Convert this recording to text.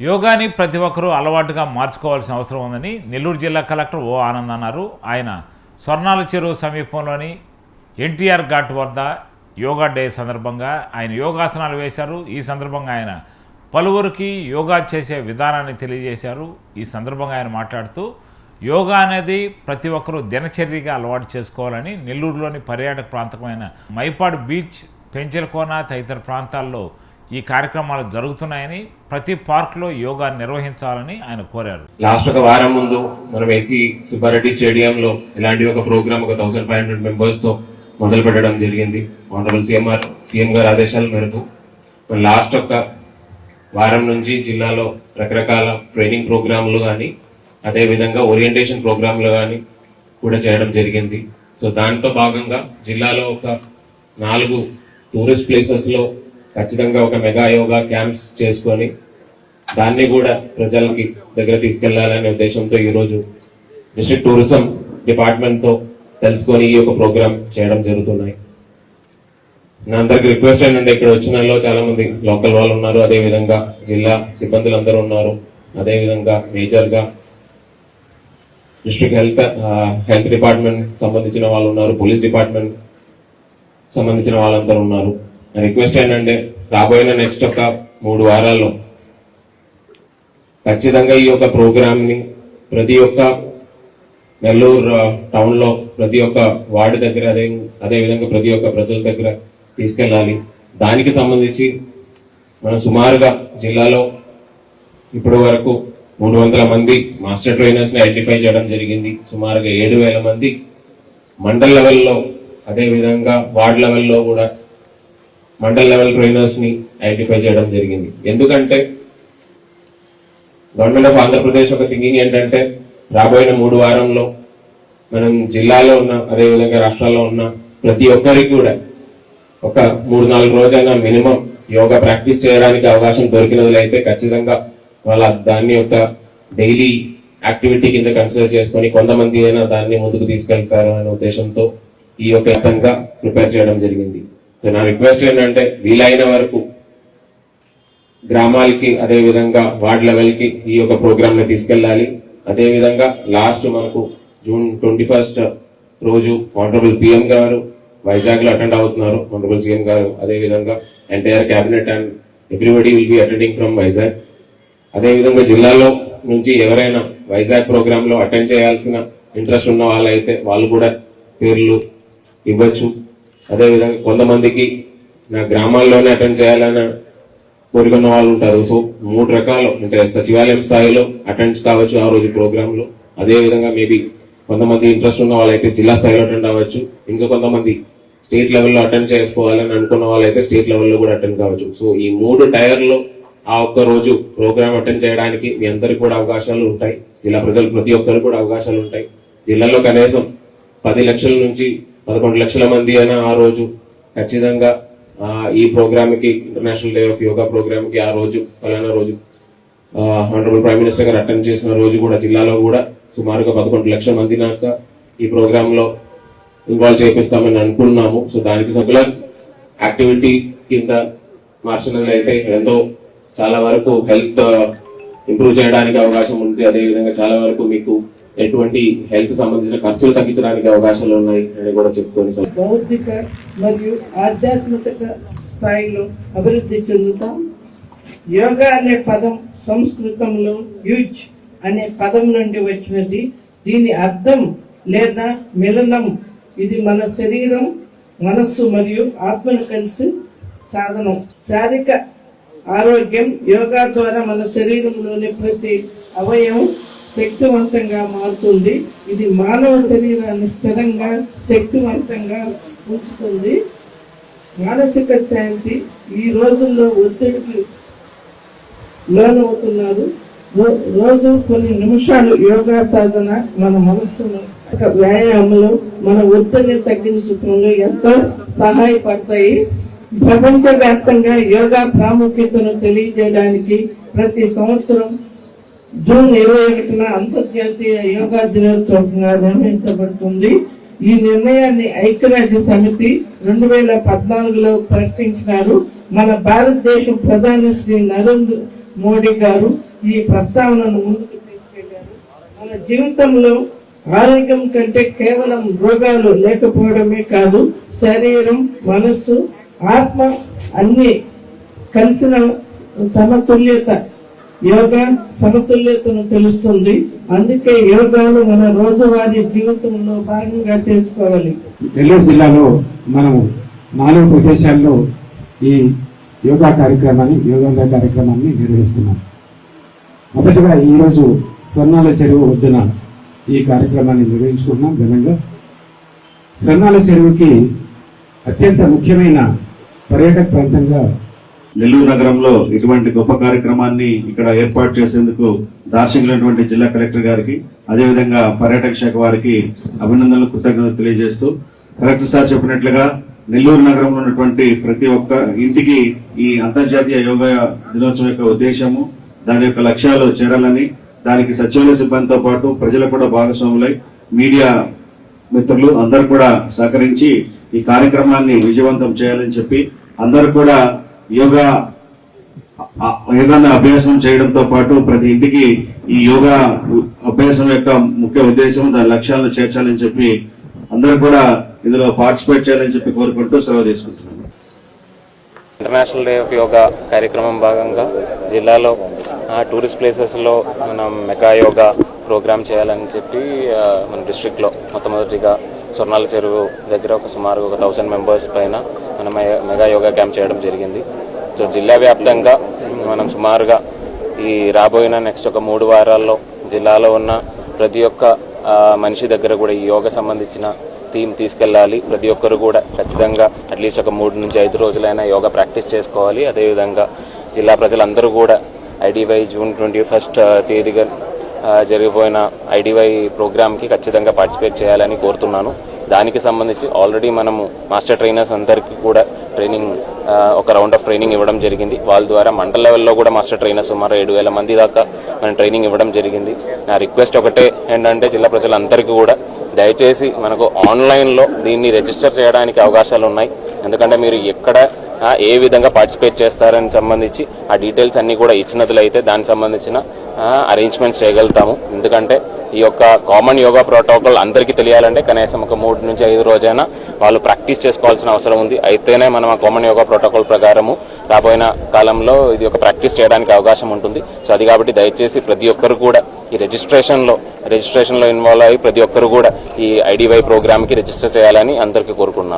యోగాని ప్రతి ఒక్కరూ అలవాటుగా మార్చుకోవాల్సిన అవసరం ఉందని నెల్లూరు జిల్లా కలెక్టర్ ఓ ఆనంద్ అన్నారు. ఆయన స్వర్ణాల చెరువు సమీపంలోని ఎన్టీఆర్ ఘాట్ వద్ద యోగా డే సందర్భంగా ఆయన యోగాసనాలు వేశారు. ఈ సందర్భంగా ఆయన పలువురికి యోగా చేసే విధానాన్ని తెలియజేశారు. ఈ సందర్భంగా ఆయన మాట్లాడుతూ యోగా అనేది ప్రతి ఒక్కరూ దినచర్యగా అలవాటు చేసుకోవాలని నెల్లూరులోని పర్యాటక ప్రాంతమైన మైపాడు బీచ్ పెంచలకోన తదితర ప్రాంతాల్లో ఈ కార్యక్రమాలు జరుగుతున్నాయని ప్రతి పార్క్లో యోగా నిర్వహించాలని ఆయన కోరారు. లాస్ట్ ఒక వారం ముందు మనం ఏసీ సుబ్బారెడ్డి స్టేడియంలో ఇలాంటి ఒక ప్రోగ్రామ్ ఒక థౌసండ్ ఫైవ్ హండ్రెడ్ మెంబర్స్తో మొదలు పెట్టడం జరిగింది. ఆనరబుల్ సీఎంఆర్ సీఎం గారి ఆదేశాల మేరకు లాస్ట్ ఒక వారం నుంచి జిల్లాలో రకరకాల ట్రైనింగ్ ప్రోగ్రాంలు కానీ అదేవిధంగా ఓరియంటేషన్ ప్రోగ్రాంలు కానీ కూడా చేయడం జరిగింది. సో దాంతో భాగంగా జిల్లాలో ఒక నాలుగు టూరిస్ట్ ప్లేసెస్లో ఖచ్చితంగా ఒక మెగా యోగా క్యాంప్స్ చేసుకొని దాన్ని కూడా ప్రజలకి దగ్గర తీసుకెళ్ళాలనే ఉద్దేశంతో ఈరోజు డిస్ట్రిక్ట్ టూరిజం డిపార్ట్మెంట్తో తెలుసుకొని ఈ యొక్క ప్రోగ్రామ్ చేయడం జరుగుతున్నాయి. నా అందరికి రిక్వెస్ట్ ఏంటంటే ఇక్కడ వచ్చిన చాలా మంది లోకల్ వాళ్ళు ఉన్నారు అదే విధంగా జిల్లా సిబ్బందులు అందరూ ఉన్నారు అదే విధంగా major district health health department సంబంధించిన వాళ్ళు ఉన్నారు పోలీస్ డిపార్ట్మెంట్ సంబంధించిన వాళ్ళందరూ ఉన్నారు. రిక్వెస్ట్ ఏంటంటే రాబోయే నెక్స్ట్ ఒక మూడు వారాల్లో ఖచ్చితంగా ఈ యొక్క ప్రోగ్రామ్ని ప్రతి ఒక్క నెల్లూరు టౌన్లో ప్రతి ఒక్క వార్డు దగ్గర అదే అదే విధంగా ప్రతి ఒక్క ప్రజల దగ్గర తీసుకెళ్ళాలి. దానికి సంబంధించి మనం సుమారుగా జిల్లాలో ఇప్పటి వరకు మూడు వందల మంది మాస్టర్ ట్రైనర్స్ని ఐడెంటిఫై చేయడం జరిగింది. సుమారుగా ఏడు వేల మంది మండల్ లెవెల్లో అదేవిధంగా వార్డ్ లెవెల్లో కూడా మండల్ లెవెల్ ట్రైనర్స్ని ఐడెంటిఫై చేయడం జరిగింది. ఎందుకంటే గవర్నమెంట్ ఆఫ్ ఆంధ్రప్రదేశ్ ఒక థింకింగ్ ఏంటంటే రాబోయే మూడు వారంలో మనం జిల్లాలో ఉన్న అదేవిధంగా రాష్ట్రాల్లో ఉన్న ప్రతి ఒక్కరికి కూడా ఒక మూడు నాలుగు రోజైనా మినిమం యోగా ప్రాక్టీస్ చేయడానికి అవకాశం దొరికినట్లయితే ఖచ్చితంగా వాళ్ళ దాన్ని ఒక డైలీ యాక్టివిటీ కింద కన్సిడర్ చేసుకొని కొంతమంది అయినా దాన్ని ముందుకు తీసుకెళ్తారు అనే ఉద్దేశంతో ఈ యొక్క ప్రిపేర్ చేయడం జరిగింది. సో నా రిక్వెస్ట్ ఏంటంటే వీలైన వరకు గ్రామాలకి అదేవిధంగా వార్డ్ లెవెల్కి ఈ యొక్క ప్రోగ్రాంని తీసుకెళ్ళాలి. అదేవిధంగా లాస్ట్ మనకు జూన్ ట్వంటీ ఫస్ట్ రోజు ఆనరబుల్ పిఎం గారు వైజాగ్లో అటెండ్ అవుతున్నారు ఆనరబుల్ సీఎం గారు. అదే విధంగా entire cabinet and everybody will be attending from Vizag. అదేవిధంగా జిల్లాలో నుంచి ఎవరైనా వైజాగ్ ప్రోగ్రాంలో అటెండ్ చేయాల్సిన ఇంట్రెస్ట్ ఉన్న వాళ్ళైతే వాళ్ళు కూడా పేర్లు ఇవ్వచ్చు. అదేవిధంగా కొంతమందికి నా గ్రామాల్లోనే అటెండ్ చేయాలని కోరుకున్న వాళ్ళు ఉంటారు. సో మూడు రకాలు అంటే సచివాలయం స్థాయిలో అటెండ్ కావచ్చు ఆ రోజు ప్రోగ్రాంలో. అదేవిధంగా మేబీ కొంతమంది ఇంట్రెస్ట్ ఉన్న వాళ్ళైతే జిల్లా స్థాయిలో అటెండ్ అవ్వచ్చు. ఇంకా కొంతమంది స్టేట్ లెవెల్లో అటెండ్ చేసుకోవాలని అనుకున్న వాళ్ళైతే స్టేట్ లెవెల్లో కూడా అటెండ్ కావచ్చు. సో ఈ మూడు టైర్లో ఆ ఒక్క రోజు ప్రోగ్రామ్ అటెండ్ చేయడానికి మీ అందరికి కూడా అవకాశాలు ఉంటాయి. జిల్లా ప్రజలు ప్రతి ఒక్కరు కూడా అవకాశాలు ఉంటాయి. జిల్లాలో కనీసం పది లక్షల నుంచి పదకొండు లక్షల మంది అయినా ఆ రోజు ఖచ్చితంగా ఈ ప్రోగ్రామ్కి ఇంటర్నేషనల్ డే ఆఫ్ యోగా ప్రోగ్రామ్కి ఆ రోజు ఫలానా రోజు ఆనరబుల్ ప్రైమ్ మినిస్టర్ గారు అటెండ్ చేసిన రోజు కూడా జిల్లాలో కూడా సుమారుగా పదకొండు లక్షల మంది నాక ఈ ప్రోగ్రాంలో ఇన్వాల్వ్ చేపిస్తామని అనుకున్నాము. సో దానికి రెగ్యులర్ యాక్టివిటీ కింద మార్చినట్లయితే ఎంతో చాలా వరకు హెల్త్ ఇంప్రూవ్ చేయడానికి అవకాశం ఉంది. అదేవిధంగా చాలా వరకు మీకు ఎటువంటి హెల్త్ సంబంధించిన ఖర్చులు తగ్గించడానికి అవకాశాలు ఉన్నాయి అని కూడా చెప్పుకొని బౌద్ధిక మరియు ఆధ్యాత్మిక స్థాయిలో అభివృద్ధి చెందుతాం. యోగా అనే పదం సంస్కృతంలో యూజ్ అనే పదం నుండి వచ్చినది. దీని అర్థం లేదా మిలనం ఇది మన శరీరం మనస్సు మరియు ఆత్మను కలిసి సాధనం. శారీరక ఆరోగ్యం యోగా ద్వారా మన శరీరంలోని ప్రతి అవయవం శక్తివంతంగా మారుతుంది. ఇది మానవ శరీరాన్ని స్థిరంగా శక్తివంతంగా ఉంచుతుంది. మానసిక శాంతి ఈ రోజుల్లో ఒత్తిడికి లోనవుతున్నారు. రోజు కొన్ని నిమిషాలు యోగా సాధన మన మనస్సును వ్యాయామంలో మన ఒత్తిడిని తగ్గించడంలో ఎంతో సహాయపడతాయి. ప్రపంచ వ్యాప్తంగా యోగా ప్రాముఖ్యతను తెలియజేయడానికి ప్రతి సంవత్సరం జూన్ ఇరవై ఒకటిన అంతర్జాతీయ యోగా దినోత్సవంగా నిర్వహించబడుతుంది. ఈ నిర్ణయాన్ని ఐక్యరాజ్య సమితి రెండు వేల పద్నాలుగులో ప్రకటించినారు. మన భారతదేశం ప్రధాని శ్రీ నరేంద్ర మోడీ గారు ఈ ప్రస్తావనను ముందుకు తీసుకెళ్ళారు. మన జీవితంలో ఆరోగ్యం కంటే కేవలం రోగాలు లేకపోవడమే కాదు శరీరం మనస్సు ఆత్మ అన్ని కలిసిన సమతుల్యత యోగా సమతుల్యతను తెలుస్తుంది. అందుకే యోగాను మన రోజువారీ జీవితంలో భాగంగా చేసుకోవాలి. నెల్లూరు జిల్లాలో మనము నాలుగు ప్రదేశాల్లో ఈ యోగా కార్యక్రమాన్ని యోగాంధ్ర కార్యక్రమాన్ని నిర్వహిస్తున్నాం. మొదటగా ఈరోజు స్వర్ణాల చెరువు వద్దున ఈ కార్యక్రమాన్ని నిర్వహించుకున్నాం ఘనంగా. స్వర్ణాల చెరువుకి అత్యంత ముఖ్యమైన పర్యాటక ప్రాంతంగా నెల్లూరు నగరంలో ఇటువంటి గొప్ప కార్యక్రమాన్ని ఇక్కడ ఏర్పాటు చేసేందుకు దార్శకులైనటువంటి జిల్లా కలెక్టర్ గారికి అదేవిధంగా పర్యాటక శాఖ వారికి అభినందనలు కృతజ్ఞతలు తెలియజేస్తూ కలెక్టర్ సార్ చెప్పినట్లుగా నెల్లూరు నగరంలో ఉన్నటువంటి ప్రతి ఒక్క ఇంటికి ఈ అంతర్జాతీయ యోగా దినోత్సవం యొక్క ఉద్దేశము దాని యొక్క లక్ష్యాలు చేరాలని దానికి సచివాలయ సిబ్బందితో పాటు ప్రజలు కూడా భాగస్వాములై మీడియా మిత్రులు అందరు కూడా సహకరించి ఈ కార్యక్రమాన్ని విజయవంతం చేయాలని చెప్పి అందరు కూడా యోగా ఆ- యోగాను అభ్యాసం చేయడంతో పాటు ప్రతి ఇంటికి ఈ యోగా అభ్యాసం యొక్క ముఖ్య ఉద్దేశం దాని లక్ష్యాలను చేర్చాలని చెప్పి అందరూ కూడా ఇందులో పార్టిసిపేట్ చేయాలని చెప్పి కోరుకుంటూ సెలవు తీసుకుంటున్నాను. ఇంటర్నేషనల్ డే ఆఫ్ యోగా కార్యక్రమం భాగంగా జిల్లాలో టూరిస్ట్ ప్లేసెస్లో మనం మెగా యోగా ప్రోగ్రామ్ చేయాలని చెప్పి మన డిస్ట్రిక్ట్లో మొట్టమొదటిగా స్వర్ణాల చెరువు దగ్గర ఒక సుమారు ఒక థౌసండ్ మెంబర్స్ పైన మనం మెగా యోగా క్యాంప్ చేయడం జరిగింది. సో జిల్లా వ్యాప్తంగా మనం సుమారుగా ఈ రాబోయిన నెక్స్ట్ ఒక మూడు వారాల్లో జిల్లాలో ఉన్న ప్రతి ఒక్క మనిషి దగ్గర కూడా ఈ యోగా సంబంధించిన థీమ్ తీసుకెళ్ళాలి. ప్రతి ఒక్కరు కూడా ఖచ్చితంగా అట్లీస్ట్ ఒక మూడు నుంచి ఐదు రోజులైనా యోగా ప్రాక్టీస్ చేసుకోవాలి. అదేవిధంగా జిల్లా ప్రజలందరూ కూడా ఐడివై జూన్ ట్వంటీ ఫస్ట్ తేదీగా జరిగిపోయిన ఐడివై ప్రోగ్రామ్కి ఖచ్చితంగా పార్టిసిపేట్ చేయాలని కోరుతున్నాను. దానికి సంబంధించి ఆల్రెడీ మనము మాస్టర్ ట్రైనర్స్ అందరికీ కూడా ట్రైనింగ్ ఒక రౌండ్ ఆఫ్ ట్రైనింగ్ ఇవ్వడం జరిగింది. వాళ్ళ ద్వారా మండల లెవెల్లో కూడా మాస్టర్ ట్రైనర్స్ సుమారు ఏడు వేల మంది దాకా మనం ట్రైనింగ్ ఇవ్వడం జరిగింది. నా రిక్వెస్ట్ ఒకటే ఏంటంటే జిల్లా ప్రజలందరికీ కూడా దయచేసి మనకు ఆన్లైన్లో దీన్ని రిజిస్టర్ చేయడానికి అవకాశాలు ఉన్నాయి. ఎందుకంటే మీరు ఎక్కడ ఏ విధంగా పార్టిసిపేట్ చేస్తారని సంబంధించి ఆ డీటెయిల్స్ అన్నీ కూడా ఇచ్చినట్లయితే దానికి సంబంధించిన అరేంజ్మెంట్స్ చేయగలుగుతాము. ఎందుకంటే ఈ యొక్క కామన్ యోగా ప్రోటోకాల్ అందరికీ తెలియాలంటే కనీసం ఒక మూడు నుంచి ఐదు రోజైనా వాళ్ళు ప్రాక్టీస్ చేసుకోవాల్సిన అవసరం ఉంది. అయితేనే మనం ఆ కామన్ యోగా ప్రోటోకాల్ ప్రకారము రాబోయిన కాలంలో ఇది ఒక ప్రాక్టీస్ చేయడానికి అవకాశం ఉంటుంది. సో అది కాబట్టి దయచేసి ప్రతి ఒక్కరు కూడా ఈ రిజిస్ట్రేషన్లో రిజిస్ట్రేషన్లో ఇన్వాల్వ్ అయ్యి ప్రతి ఒక్కరు కూడా ఈ ఐడివై ప్రోగ్రామ్కి రిజిస్టర్ చేయాలని అందరికీ కోరుకున్నాను